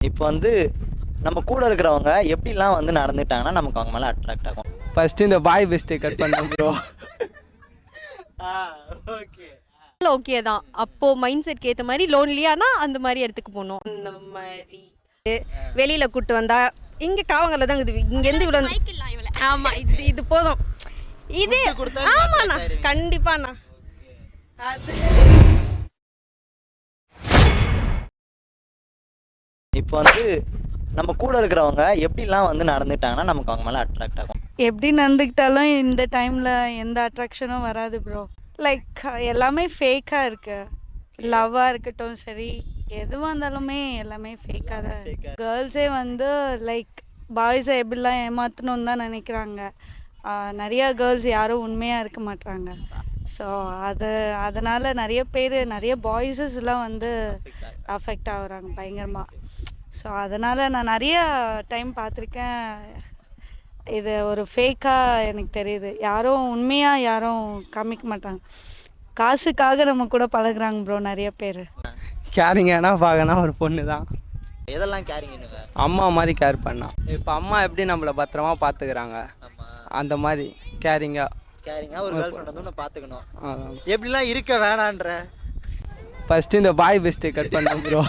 இப்போ வந்து நம்ம கூட இருக்கிறவங்க எப்படிலாம் வந்து நடந்துட்டாங்கன்னா நமக்கு அவங்க மேலே அட்ராக்ட் ஆகும். ஃபர்ஸ்ட் இந்த பாய் பெஸ்ட்டை கட் பண்ண ப்ரோ ஓகே ஓகே தான். அப்போ மைண்ட் செட்க்கு ஏற்ற மாதிரி லோன்லியானா அந்த மாதிரி இடத்துக்கு போகணும். அந்த மாதிரி. வெளியில கூட்டு வந்தா இங்க காவங்கல்ல தான் இருக்குது. இங்க இருந்து இவ்வளவு ஆமா இது இது போதும். இது ஆமாண்ணா. கண்டிப்பாண்ணா. அது இப்போ வந்து நம்ம கூட இருக்கிறவங்க எப்படிலாம் வந்து நடந்துட்டாங்கன்னா நமக்கு அவங்க மேலே அட்ராக்ட் ஆகும். எப்படி நடந்துக்கிட்டாலும் இந்த டைமில் எந்த அட்ராக்ஷனும் வராது ப்ரோ லைக் எல்லாமே ஃபேக்காக இருக்கு. லவ்வாக இருக்கட்டும் சரி எதுவாக இருந்தாலுமே எல்லாமே ஃபேக்காக தான் இருக்கு. கேர்ள்ஸே வந்து லைக் பாய்ஸை எப்படிலாம் ஏமாற்றணும்னு தான் நினைக்கிறாங்க. நிறைய கேர்ள்ஸ் யாரும் உண்மையாக இருக்க மாட்டாங்க ஸோ அது அதனால் நிறைய பேர் நிறைய பாய்ஸஸ்லாம் வந்து அஃபெக்ட் ஆகுறாங்க பயங்கரமாக ஸோ அதனால் நான் நிறைய டைம் பார்த்துருக்கேன். இது ஒரு ஃபேக்காக எனக்கு தெரியுது. யாரும் உண்மையாக யாரும் காமிக்க மாட்டாங்க. காசுக்காக நம்ம கூட பழகுறாங்க ப்ரோ நிறைய பேர். கேரிங் ஏன்னா பார்க்கனா ஒரு பொண்ணு தான் எதெல்லாம் கேரிங்க அம்மா மாதிரி கேர் பண்ணா. இப்போ அம்மா எப்படி நம்மளை பத்திரமா பார்த்துக்கிறாங்க? அந்த மாதிரி கேரிங்காக கேரிங்காக ஒரு கேர்ள் ஃப்ரெண்ட் வந்து பார்த்துக்கணும். எப்படிலாம் இருக்க வேணான்ற? ஃபர்ஸ்ட் இந்த பாய் பெஸ்ட்டை கட் பண்ண ப்ரோ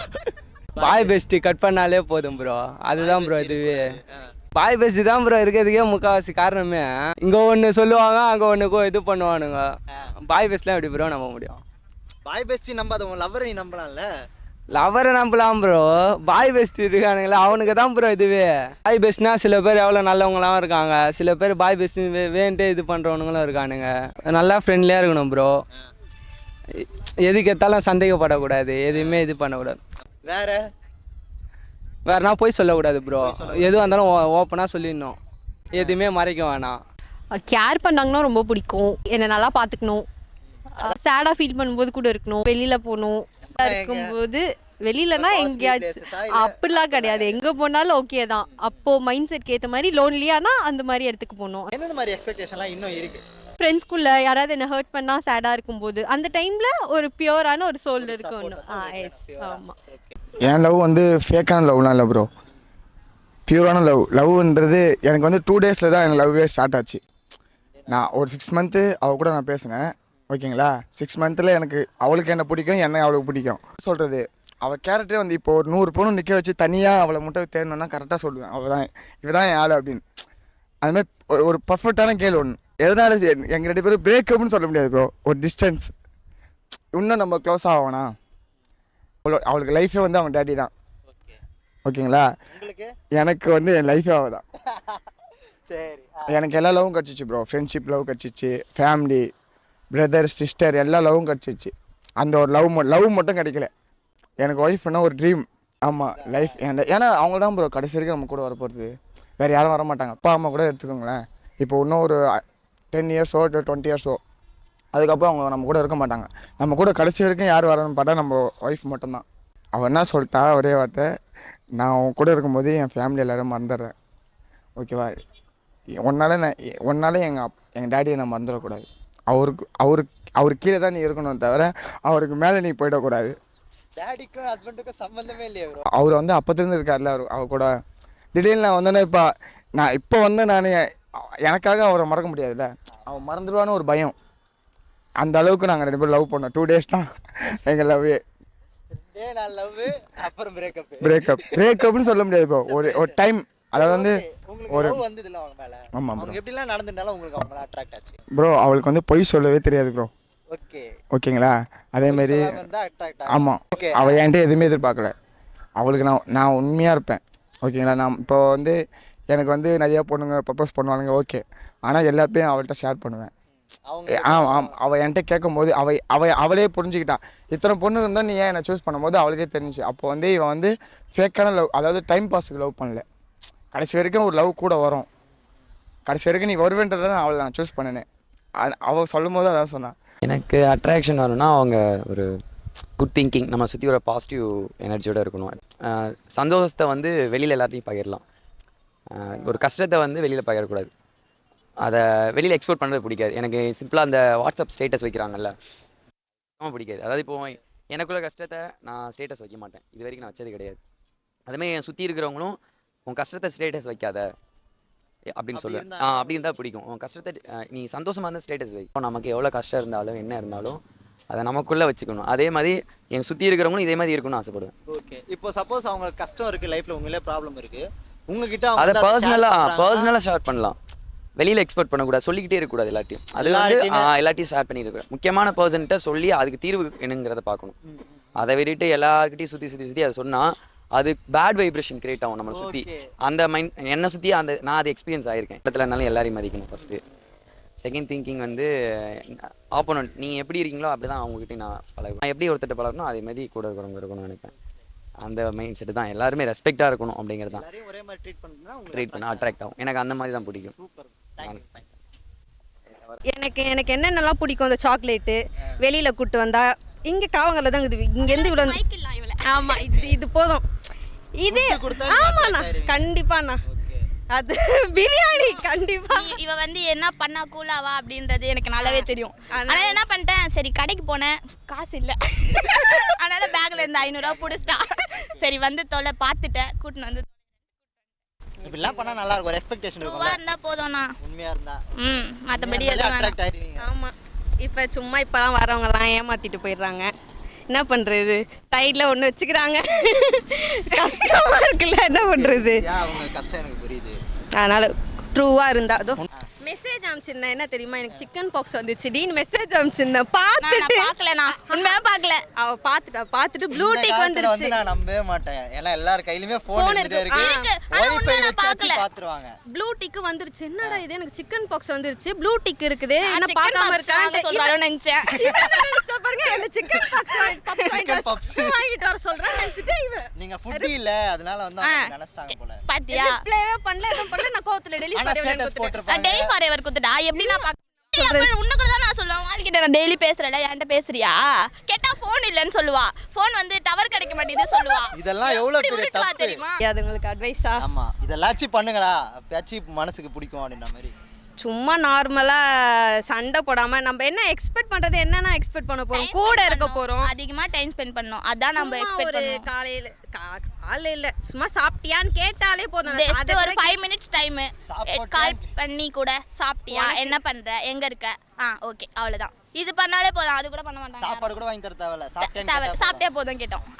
பாய் பெஸ்ட்டு கட் பண்ணாலே போதும் ப்ரோ அதுதான் ப்ரோ இதுவே. பாய் பெஸ்ட்டு தான் ப்ரோ இருக்கிறதுக்கே முக்கால்வாசி காரணமே. இங்கே ஒன்று சொல்லுவாங்க அங்கே ஒன்று இது பண்ணுவானுங்க. பாய் பெஸ்ட்லாம் எப்படி ப்ரோ நம்ப முடியும்? பாய் பெஸ்டி நம்பாத உன் லவ்வரை நீ நம்பலாம்ல? லவரை நம்பலாம் ப்ரோ பாய் பெஸ்ட் இருக்கானுங்களே அவனுக்கு தான் ப்ரோ இதுவே. பாய் பெஸ்ட்னா சில பேர் எவ்வளோ நல்லவங்களாம் இருக்காங்க. சில பேர் பாய் பெஸ்ட் வேண்ட்டு இது பண்ணுறவனுங்களும் இருக்கானுங்க. நல்லா ஃப்ரெண்ட்லியாக இருக்கணும் ப்ரோ எதுக்கு எத்தாலும் சந்தேகப்படக்கூடாது. எதுவுமே இது பண்ணக்கூடாது. வேற? வேறனா போய் சொல்லக்கூடாது ப்ரோ எதுவாக இருந்தாலும் ஓப்பனாக சொல்லிடணும். எதுவுமே மறைக்க வேணாம். கேர் பண்ணாங்கன்னா ரொம்ப பிடிக்கும். என்னை நல்லா பார்த்துக்கணும். சேடாக ஃபீல் பண்ணும்போது கூட இருக்கணும். வெளியில் போகணும். இருக்கும்போது வெளியிலனா எங்கேயாச்சும்? அப்படிலாம் கிடையாது. எங்கே போனாலும் ஓகே தான். அப்போ மைண்ட் செட்க்கு ஏற்ற மாதிரி லோன்லியானா அந்த மாதிரி இடத்துக்கு போகணும். எந்தெந்த மாதிரி எக்ஸ்பெக்டேஷன்லாம் இன்னும் இருக்கு? ஃப்ரெண்ட்ஸ்குள்ள யாராவது என்ன ஹர்ட் பண்ணா சேடாக இருக்கும்போது அந்த டைமில் ஒரு பியூரான ஒரு சோல் இருக்கணும் ஆ எஸ் ஆமாம் என் லவ் வந்து ஃபேக்கான லவ்லாம் இல்லை ப்ரோ பியூரான லவ் லவ்ன்றது எனக்கு வந்து டூ டேஸில் தான் எனக்கு லவ்வே ஸ்டார்ட் ஆச்சு. நான் ஒரு சிக்ஸ் மந்த்து அவள் கூட நான் பேசினேன். ஓகேங்களா சிக்ஸ் மந்த்தில் எனக்கு அவளுக்கு என்ன பிடிக்கும் என்ன அவளுக்கு பிடிக்கும். சொல்கிறது அவள் கேரக்டரே வந்து இப்போ ஒரு நூறு பொண்ணு நிற்க வச்சு தனியாக அவளை மட்டும் தேடணுன்னா கரெக்டாக சொல்லுவேன். அவள் தான் இவ தான் என் ஆள் அப்படின்னு. அதுமாதிரி ஒரு ஒரு பர்ஃபெக்டான கேள் ஒன்று எதனால எ- எங்க ரெண்டு பேரும் பிரேக்கப்னு சொல்ல முடியாது ப்ரோ ஒரு டிஸ்டன்ஸ் இன்னும் நம்ம க்ளோஸ் ஆகணும் அவளோ அவளுக்கு லைஃபே வந்து அவங்க டேடி தான். ஓகே ஓகேங்களா எனக்கு வந்து என் லைஃபே அவள் தான். சரி எனக்கு எல்லா லவ்வும் கிடச்சிச்சு ப்ரோ ஃப்ரெண்ட்ஷிப் லவ் கிடச்சிச்சு ஃபேமிலி பிரதர் சிஸ்டர் எல்லா லவ்வும் கிடச்சிச்சு. அந்த ஒரு லவ் லவ் மட்டும் கிடைக்கல. எனக்கு ஒய்ஃப்னா ஒரு ட்ரீம் ஆமாம் லைஃப் ஏன்னா அவங்க தான் ப்ரோ கடைசி வரைக்கும் நம்ம கூட வர போகிறது வேறு யாரும் வர மாட்டாங்க அப்பா அம்மா கூட எடுத்துக்கோங்களேன். இப்போ இன்னும் ஒரு டென் இயர்ஸோ டுவெண்ட்டி இயர்ஸோ அதுக்கப்புறம் அவங்க நம்ம கூட இருக்க மாட்டாங்க. நம்ம கூட கடைசி வரைக்கும் யார் வரணும்னு பார்த்தா நம்ம ஒய்ஃப் மட்டும்தான். அவள் என்ன சொல்லிட்டா ஒரே வார்த்தை நான் உன் கூட இருக்கும்போது என் ஃபேமிலி எல்லோரும் மறந்துடுறேன். ஓகேவா உன்னால நான் உன்னால எங்கள் அப் எங்கள் டேடியை நான் மறந்துடக்கூடாது. அவருக்கு அவருக்கு அவர் கீழே தான் நீ இருக்கணும் தவிர அவருக்கு மேலே நீ போயிடக்கூடாது. டேடிக்கும் ஹஸ்பண்டுக்கும் சம்மந்தமே இல்லையா அவர் வந்து அப்போத்துலேருந்து இருக்கார்ல அவர் அவர் கூட. திடீர்னு நான் வந்தேன்னா இப்போ நான் இப்போ வந்து நான் எனக்காக அவரை மறக்க முடியாதுல்ல. அவன் மறந்துடுவான்னு ஒரு பயம். அந்த அளவுக்கு நாங்கள் ரெண்டு பேரும் லவ் பண்ணோம். டூ டேஸ் தான் எங்கள் லவ்வே அப்புறம் பிரேக்கப் பிரேக்கப் பிரேக்கப்னு சொல்ல முடியாது இப்போ. ஒரு ஒரு டைம் அதாவது வந்து ஒரு- ஆமாம் எப்படிலாம் நடந்துட்டாலும் உங்களுக்கு அவங்க மேல அட்ராக்ட் ஆச்சு. ப்ரோ அவளுக்கு வந்து பொய் சொல்லவே தெரியாது ப்ரோ ஓகே ஓகேங்களா வந்து அட்ராக்ட் ஆமாம் அவள் என்கிட்ட எதுவுமே எதிர்பார்க்கல. அவளுக்கு நான் நான் உண்மையாக இருப்பேன். ஓகேங்களா? நான் இப்போ வந்து எனக்கு வந்து நிறையா பொண்ணுங்க ப்ரப்போஸ் பண்ணுவானுங்க ஓகே. ஆனால் எல்லாத்தையும் அவள்கிட்ட ஷேர் பண்ணுவேன். அவங்க ஆ ஆம். அவள் என்கிட்ட கேட்கும்போது அவள் அவள் அவளே புரிஞ்சுக்கிட்டான் இத்தனை பொண்ணு இருந்தால் நீ ஏன் என்னை சூஸ் பண்ணும்போது அவளுக்கே தெரிஞ்சுச்சு. அப்போ வந்து இவன் வந்து ஃபேக்கான லவ் அதாவது டைம் பாஸுக்கு லவ் பண்ணல. கடைசி வரைக்கும் ஒரு லவ் கூட வரும். கடைசி வரைக்கும் நீ வருவேன்றதை தான் அவளை நான் சூஸ் பண்ணினேன். அது- அவள் சொல்லும் போது அதான் சொன்னான் எனக்கு அட்ராக்ஷன் வரணும்னா அவங்க ஒரு குட் திங்கிங் நம்ம சுற்றி வர பாசிட்டிவ் எனர்ஜியோட இருக்கணும். சந்தோஷத்தை வந்து வெளியில் எல்லாத்தையும் பகிரலாம். ஒரு கஷ்டத்தை வந்து வெளியில் பகிரக்கூடாது. அதை வெளியில் எக்ஸ்போர்ட் பண்ணுறது பிடிக்காது. எனக்கு சிம்பிளாக அந்த வாட்ஸ்அப் ஸ்டேட்டஸ் வைக்கிறாங்கல்ல சுத்தமாக பிடிக்காது. அதாவது இப்போ எனக்குள்ள கஷ்டத்தை நான் ஸ்டேட்டஸ் வைக்க மாட்டேன். இது வரைக்கும் நான் வச்சது கிடையாது. அதுமாதிரி என் சுற்றி இருக்கிறவங்களும் உன் கஷ்டத்தை ஸ்டேட்டஸ் வைக்காத. அப்படின்னு இருந்தா ஆ அப்படி இருந்தால் பிடிக்கும். உன் கஷ்டத்தை நீ சந்தோஷமாக இருந்தால் ஸ்டேட்டஸ் வை. நமக்கு எவ்வளோ கஷ்டம் இருந்தாலும் என்ன இருந்தாலும் அதை நமக்குள்ளே வச்சுக்கணும். அதே மாதிரி என் சுற்றி இருக்கிறவங்களும் இதே மாதிரி இருக்கணும்னு ஆசைப்படுவேன். ஓகே. இப்போ சப்போஸ் அவங்க கஷ்டம் இருக்கு லைஃப்ல உங்களே ப்ராப்ளம் இருக்கு. உங்ககிட்ட அதை பர்சனலாக பர்சனலாக ஷேர் பண்ணலாம். வெளியில் எக்ஸ்பெக்ட் பண்ணக்கூடாது சொல்லிக்கிட்டே இருக்கக்கூடாது எல்லாத்தையும் அது வந்து எல்லாத்தையும் ஷேர் பண்ணியிருக்கேன் முக்கியமான பர்சன்ட்ட சொல்லி அதுக்கு தீர்வு என்னங்கிறத பார்க்கணும். அதை விட்டுட்டு எல்லாருக்கிட்டையும் சுற்றி சுற்றி சுற்றி அதை சொன்னால் அது பேட் வைப்ரேஷன் கிரியேட் ஆகும் நம்மளை சுற்றி Okay. அந்த மைண்ட் என்னை சுற்றி அந்த நான் அது எக்ஸ்பீரியன்ஸ் ஆயிருக்கேன். இடத்துல இருந்தாலும் எல்லாரையும் மதிக்கணும் ஃபஸ்ட்டு செகண்ட் திங்கிங் வந்து ஆப்போனண்ட் நீங்கள் எப்படி இருக்கீங்களோ அப்படி தான் அவங்ககிட்ட நான் பழகுவேன். நான் எப்படி ஒருத்தட்ட பழகணும் அதே மாதிரி கூட இருக்கிறவங்க இருக்கணும்னு நினைப்பேன். அந்த மைண்ட் செட்டு தான். எல்லாருமே ரெஸ்பெக்டாக இருக்கணும் அப்படிங்கிறது தான். எல்லாரையும் ஒரே மாதிரி ட்ரீட் பண்ணுறதுனா உங்களுக்கு ட்ரீட் பண்ண அட்ராக்ட் ஆகும். எனக்கு அந்த மாதிரி தான் பிடிக்கும். சூப்பர் எனக்கு எனக்கு என்னென்னலாம் பிடிக்கும்? அந்த சாக்லேட்டு வெளியில் கூட்டு வந்தா இங்கே காவங்கல்ல தான் இருக்குது இங்கேருந்து இவ்வளோ ஆமாம் இது இது போதும். இது ஆமாண்ணா. கண்டிப்பாண்ணா. அது பிரியாணி கண்டிப்பா. இவ வந்து என்ன பண்ணா கூலாவா அப்படின்றது எனக்கு நல்லாவே தெரியும். ஆனா என்ன பண்ணிட்டேன் சரி கடைக்கு போனேன். காசு இல்லை. அதனால பேக்ல இருந்து ஐநூறுரூவா பிடிச்சிட்டா. சரி வந்து தொலை பார்த்துட்டேன். கூட்டின்னு வந்து இப்படிலாம் பண்ணா நல்லா இருக்கும். ரெஸ்பெக்டேஷன் ரூபா இருக்கும்ல. இருந்தா போதும்ண்ணா. உண்மையா இருந்தா. ம் மற்றபடி அட்ராக்ட் ஆயிருவீங்க. ஆமாம் இப்போ சும்மா இப்போலாம் வரவங்கலாம் ஏமாத்திட்டு போயிடுறாங்க. என்ன பண்ணுறது சைடில் ஒன்று வச்சுக்கிறாங்க. கஷ்டமாக இருக்குல்ல என்ன பண்ணுறது அவங்க கஷ்டம் எனக்கு புரியுது? அதனால் ட்ரூவாக இருந்தால் அதுவும் மெசேஜ் அனுப்பிச்சிருந்தேன். என்ன தெரியுமா? எனக்கு சிக்கன் பாக்ஸ் வந்துச்சு. டீன் மெசேஜ் அனுப்பிச்சிருந்தேன். நான் பார்த்துட்டு. பார்க்கலண்ணா உண்மையா பார்க்கல. அவ பார்த்துட்டா பார்த்துட்டு ப்ளூ டிக் வந்துருச்சு வந்து நான் நம்பவே மாட்டேன். ஏன்னா எல்லார் கையிலுமே போன் Phone இருந்துட்டே இருக்கு. ஆனா உண்மையா நான் பார்க்கல. பாத்துருவாங்க ப்ளூ டிக் வந்துருச்சு. என்னடா இது? எனக்கு சிக்கன் பாக்ஸ் வந்துருச்சு. ப்ளூ டிக் இருக்குது. நான் chicken பார்க்காம வாங்க சொல்றாரோன்னு நினைச்சேன். பாருங்க? என்ன சிக்கன் பாக்ஸ் Chicken வாங்கிட்டு. வர- வாங்கிட்டு வர சொல்றேன் நினைச்சிட்டு இவன். நீங்க ஃபுட் இல்ல. அதனால வந்து அவங்க நினைச்சிட்டாங்க போல. பாத்தியா? ரிப்ளைவே பண்ணல எதுவும் பண்ணல. நான் கோவத்துல ஆனா டெலிவரி ஃபார் எவர் குத்துட்டா எப்படி நான் உன்ன கூட தான் நான் சொல்லுவேன். வாழ்க்கிட்ட நான் டெய்லி பேசுறேன்ல என்கிட்ட பேசுறியா? கேட்டா ஃபோன் இல்லைன்னு சொல்லுவா. ஃபோன் வந்து டவர் கிடைக்க மாட்டேங்குது சொல்லுவா. இதெல்லாம் எவ்வளவு பெரிய தப்பு? தெரியுமா? அது உங்களுக்கு அட்வைஸா ஆமா இதெல்லாச்சும் பண்ணுங்களா அப்பயாச்சும் மனசுக்கு பிடிக்கும் அப்படின்ற மாதிரி. சும்மா நார்மலாக சண்டை போடாமல் நம்ம என்ன எக்ஸ்பெக்ட் பண்ணுறது என்னென்ன எக்ஸ்பெக்ட் பண்ண போகிறோம் கூட இருக்க போகிறோம் அதிகமா டைம் ஸ்பெண்ட் பண்ணோம். அதான் நம்ம எக்ஸ்பெக்ட் ஒரு காலையில் காலையில் இல்லை சும்மா சாப்பிட்டியான்னு கேட்டாலே போதும். அதை ஒரு ஃபைவ் மினிட்ஸ் டைம் கால் பண்ணி கூட சாப்பிட்டியா? என்ன பண்ற? எங்க இருக்க? ஆ ஓகே அவ்வளவுதான். இது பண்ணாலே போதும். அது கூட பண்ண மாட்டாங்க. சாப்பாடு கூட வாங்கி தர தேவையில்ல. சாப்பிட்டே போதும் கேட்டோம்.